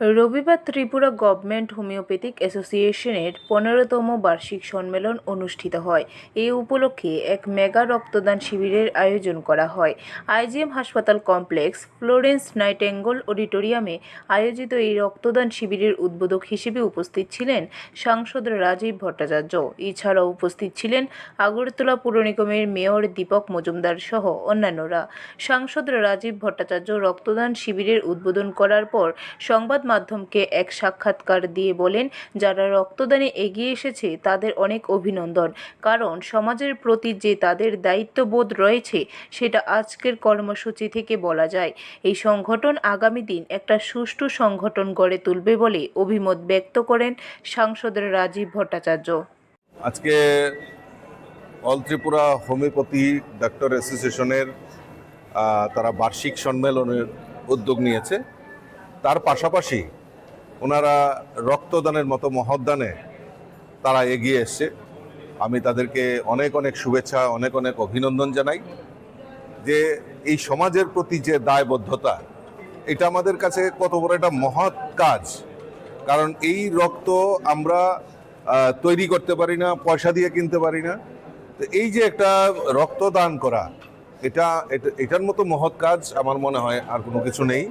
রবিবার Tripura government homeopathic অ্যাসোসিয়েশনের পনেরোতম বার্ষিক সম্মেলন অনুষ্ঠিত হয়। এই উপলক্ষে এক মেগা রক্তদান শিবিরের আয়োজন করা হয়। আইজিএম হাসপাতাল কমপ্লেক্স, ফ্লোরেন্স নাইটেঙ্গল অডিটোরিয়ামে আয়োজিত এই রক্তদান শিবিরের উদ্বোধক হিসেবে উপস্থিত ছিলেন সাংসদ রাজীব ভট্টাচার্য। এছাড়াও উপস্থিত ছিলেন আগরতলা পুর নিগমের মেয়র দীপক মজুমদার সহ অন্যান্যরা। সাংসদ রাজীব ভট্টাচার্য রক্তদান শিবিরের উদ্বোধন করার পর সংবাদ মাধ্যমকে এক সাক্ষাৎকার দিয়ে বলেন, যারা রক্তদানে এগিয়ে এসেছে তাদের অনেক অভিনন্দন। কারণ সমাজের প্রতি যে তাদের দায়িত্ববোধ রয়েছে, সেটা আজকের কর্মসূচি থেকে বলা যায়। এই সংগঠন আগামী দিন একটা সুষ্ঠু সংগঠন গড়ে তুলবে বলে অভিমত ব্যক্ত করেন সাংসদ রাজীব ভট্টাচার্য। আজকে অল ত্রিপুরা হোমিওপ্যাথি ডাক্তার অ্যাসোসিয়েশনের তারা বার্ষিক সম্মেলনের উদ্যোগ নিয়েছে। তার পাশাপাশি ওনারা রক্তদানের মতো মহদানে তারা এগিয়ে এসছে। আমি তাদেরকে অনেক অনেক শুভেচ্ছা, অনেক অনেক অভিনন্দন জানাই যে এই সমাজের প্রতি যে দায়বদ্ধতা, এটা আমাদের কাছে কত বড় একটা মহৎ কাজ। কারণ এই রক্ত আমরা তৈরি করতে পারি না, পয়সা দিয়ে কিনতে পারি না। তো এই যে একটা রক্তদান করা, এটা, এটা- এটার মতো মহৎ কাজ আমার মনে হয় আর কোনো কিছু নেই।